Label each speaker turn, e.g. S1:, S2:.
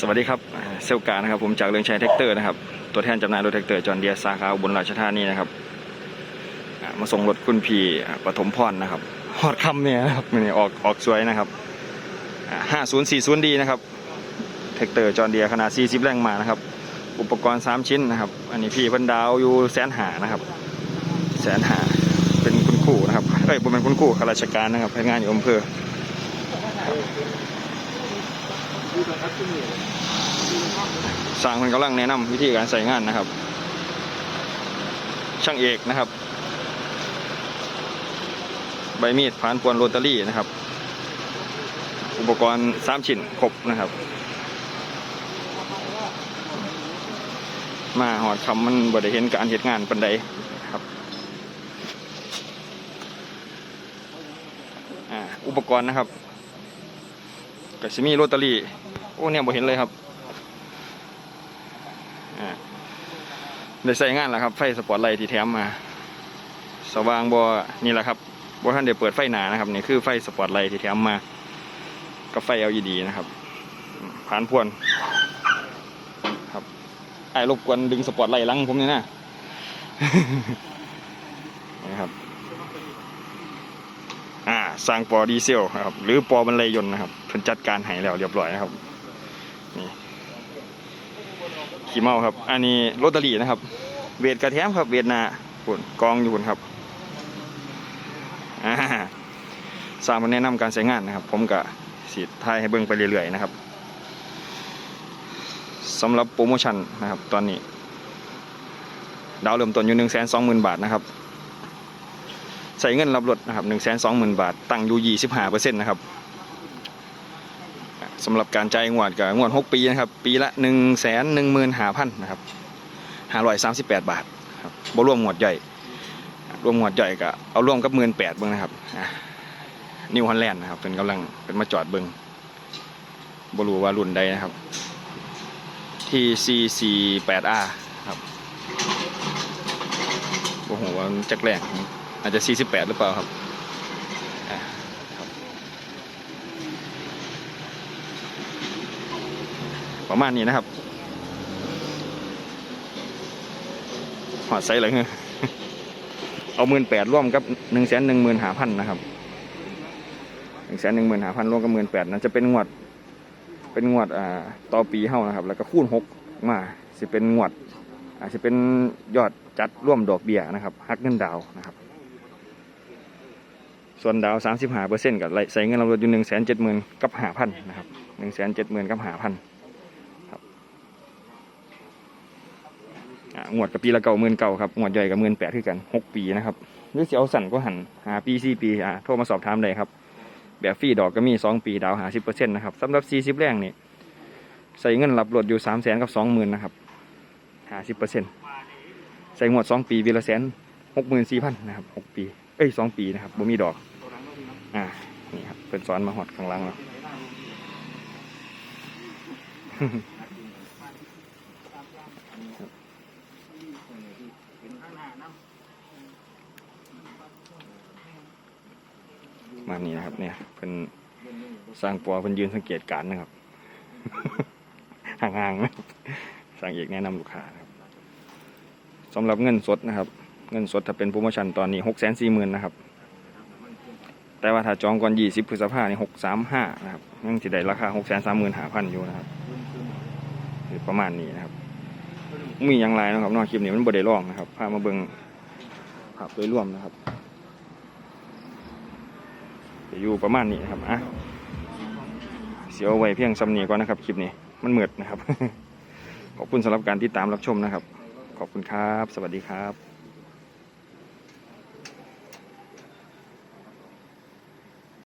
S1: สวัสดีครับเซลกานะครับผมจากเรืองชัยแท็กเตอร์นะครับตัวแทนจำหน่ายรถแท็กเตอร์จอห์นเดียสาขาบลราชธานีนะครับมาส่งรถคุณพี่ปฐมพรนะครับฮอดคำเนี่ยนะครับนี่ออกออกสวยนะครับห้าศูนย์สี่ศูนย์ดีนะครับแท็กเตอร์จอห์นเดียขนาด40แรงม้านะครับ อุปกรณ์3ชิ้นนะครับอันนี้พี่พิ่นดาวอยู่แสนหานะครับแสนหาเป็นคุณครูนะครับเอ้ยผมเป็นคุณครูข้าราชการนะครับพนักงานอยู่อำเภอ สร้างมันกำลังแนะนำวิธีการใส่งานนะครับ ช่างเอกนะครับ ใบมีดผ่านปวนโรตารี่นะครับ อุปกรณ์สามชิ้นครบนะครับ มาหอดคำมันบ่ได้เห็นการเหตุงานปันใดครับอ่าอุปกรณ์นะครับ ก็จะมีโรตารี่โอ้เนี่ยบ่เห็นเลยครับได้ใส่งานแล้วครับ ไฟสปอตไลท์ที่แถมมา สว่างบอนี่แหละครับบอท่านเดี๋ยวเปิดไฟหนานะครับนี่คือไฟสปอตไลท์ที่แถมมากับไฟ LED นะครับ ผ่านพวนครับไอ้รบกวนดึงสปอตไลท์ลังผมนี่นะ นะครับอ่า สร้างปอดีเซลนะครับ หรือปอบรรลัยยนต์นะครับเพิ่นจัดการให้แล้วเรียบร้อยนะครับนี่ขี่เมาครับ อันนี้โรตารี่นะครับ เวทกระแทมครับ เวทนาปุ่นกองอยู่ปุ่นครับอ่าสร้างมาแนะนำการใช้งานนะครับ ผมก็สีทายให้เบิ่งไปเรื่อยๆนะครับสำหรับโปรโมชั่นนะครับ ตอนนี้ ดาวเริ่มต้นอยู่หนึ่งแสนสองหมื่นบาทนะครับ ใส่เงินรับรถนะครับหนึ่งแสนสองหมื่นบาท ตั้งอยู่ยี่สิบห้าเปอร์เซ็นต์นะครับสำหรับการจ่ายงวดกับงวด6ปีนะครับ ปีละ1นึ่งแสนหนึ่งหมื่นห้าพันนะครับห้าร้อยสามสิบแปดบาทครับบ่รวมงวดใหญ่รวมงวดใหญ่ก็เอาร่วมกับหมื่นแปดเบิ้งนะครับนิวฮอลแลนด์นะครับเป็นกำลังเป็นมาจอดเบิ้งบรูว่ารุ่นใดนะครับที่ C48R ครับโอ้โหว่ามันจักแรง อาจจะ 48 หรือเปล่าครับอ่าครับประมาณนี้นะครับหอดไซส์เลยเงี้ยเอาหมื่นแปดร่วมกับหนึ่งแสนหนึ่งหมื่นหาพันนะครับหนึ่งแสนหนึ่งหมื่นหาพันร่วมกับหมื่นแปดนะจะเป็นงวด เป็นงวดอ่าต่อปีเฮานะครับ แล้วก็คูณหกมาสิเป็นงวดอาจจะเป็นยอดจัดร่วมดอกเบี้ยนะครับ หักเงินดาวนะครับ ส่วนดาวสามสิบห้าเปอร์เซ็นต์กับใส่เงินเราอยู่หนึ่งแสนเจ็ดหมื่นกับห้าพันนะครับหนึ่งแสนเจ็ดหมื่นกับห้าพันอ่างวดกับปีละเก่าหมื่นเก่าครับงวดใหญ่กับหมื่นแปดคือกันหกปีนะครับหรือสิเอาสั่นก็หันหาปีสี่ปีอ่าโทรมาสอบถามเลยครับ แบบฟรีดอกก็มีสองปีดาวหาสิบเปอร์เซ็นต์นะครับสำหรับสี่สิบแรงนี่ใส่เงินรับรถอยู่สามแสนกับสองหมื่นนะครับหาสิบเปอร์เซ็นต์ใส่งวดสองปีปีละแสนหกหมื่นสี่พันนะครับหกปีเอ้ยสองปีนะครับบ่มีดอก อ่า นี่ครับเป็นสอนมาหอดข้างล่างแล้วมานี่นะครับ เนี่ยเป็นสร้างปัวเป็นยืนสังเกตการณ์นะครับ ห่างๆนะสร้างเอกแนะนำลูกค้านะครับสำหรับเงินสดนะครับ เงินสดถ้าเป็นโปรโมชั่นตอนนี้หกแสนสี่หมื่นนะครับ แต่ว่าถ้าจองก่อนยี่สิบพฤษภาเนี่หกสามห้านะครับยังจะได้ราคาหกแสนสามหมื่นห้าพันอยู่นะครับหรือประมาณนี้นะครับ มีอย่างไรนะครับนอกคลิปนี้มันบดได้ลองนะครับพามาเบิงภาพโดยรวมนะครับจะอยู่ประมาณนี้นะครับอะเสียวไว้เพียงสำเนียก่อนนะครับคลิปนี้มันเหมือดนะครับ ขอบคุณสำหรับการติดตามรับชมนะครับ ขอบคุณครับ สวัสดีครับ